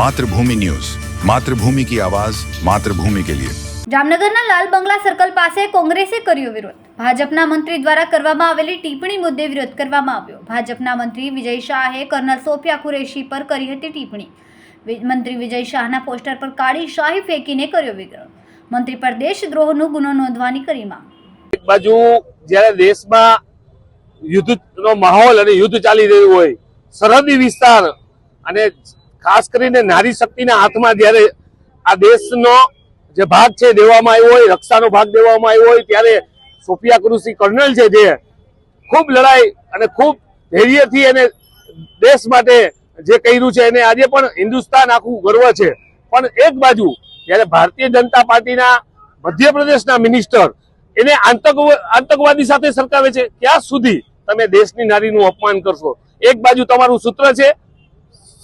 Mathrubhumi news. Mathrubhumi કી આવાજ માતૃભૂમિ કે લિયે. જામનગરના લાલ બંગલા સર્કલ પાસે કોંગ્રેસે કર્યો વિરોધ. ભાજપના મંત્રી દ્વારા કરવામાં આવેલી ટિપ્પણી મુદ્દે વિરોધ કરવામાં આવ્યો. ભાજપના મંત્રી વિજય શાહે કર્નલ સોફિયા કુરેશી પર કરી હતી ટિપ્પણી. મંત્રી વિજય શાહના પોસ્ટર પર કાળી શાહી ફેંકીને કર્યો વિરોધ મંત્રી પર દેશદ્રોહનો ગુનો નોંધવાની કરી માંગ. એક બાજુ જ્યારે દેશમાં યુદ્ધનો માહોલ અને યુદ્ધ ચાલી રહ્યું હોય સરહદી વિસ્તાર અને ખાસ કરીને નારી શક્તિના હાથમાં જ્યારે આ દેશનો જે ભાગ છે દેવામાં આવ્યો હોય, રક્ષાનો ભાગ દેવામાં આવ્યો હોય, ત્યારે સોફિયા કૃષિ કર્નલ છે જે ખૂબ લડાઈ અને ખૂબ ધૈર્યથી એને દેશ માટે જે કર્યું છે એને આજે પણ હિન્દુસ્તાન આખું ગર્વ છે. પણ એક બાજુ જ્યારે ભારતીય જનતા પાર્ટીના મધ્યપ્રદેશના મિનિસ્ટર એને આતંક આતંકવાદી સાથે સરકાવે છે, ક્યાં સુધી તમે દેશની નારીનું અપમાન કરશો? એક બાજુ તમારું સૂત્ર છે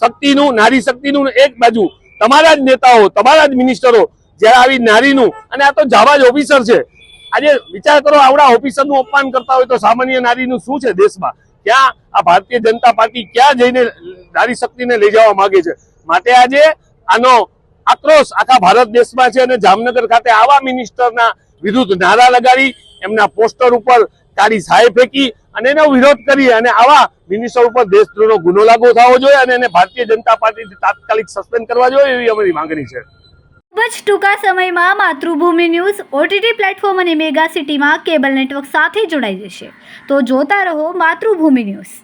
શક્તિનું, નારી શક્તિનું એક બાજુ તમારા જ નેતાઓ, તમારા જ મિનિસ્ટરો જ્યારે આવી નારીનું, અને આ તો જાવા જ ઓફિસર છે. આજે વિચાર કરો, આવડા ઓફિસરનું અપમાન કરતા હોય તો સામાન્ય નારીનું શું છે દેશમાં? ક્યાં આ ભારતીય જનતા પાર્ટી ક્યાં જઈને નારી શક્તિને લઈ જવા માંગે છે? માટે આજે આનો આક્રોશ આખા ભારત દેશમાં છે અને જામનગર ખાતે આવા મિનિસ્ટરના વિરુદ્ધ નારા લગાડી, એમના પોસ્ટર ઉપર કાળી સાય ફેંકી અને એનો વિરોધ કરી અને આવા મિનિસ્ટર ઉપર દેશદ્રોહનો ગુનો લાગુ થવો જોઈએ અને એને ભારતીય જનતા પાર્ટી તાત્કાલિક સસ્પેન્ડ કરવા જોઈએ એવી અમારી માંગણી છે. ખૂબ જ ટૂંકા સમયમાં માતૃભૂમિ ન્યૂઝ ઓટીટી પ્લેટફોર્મ અને મેગા સિટીમાં કેબલ નેટવર્ક સાથે જોડાઈ જશે. તો જોતા રહો માતૃભૂમિ ન્યૂઝ.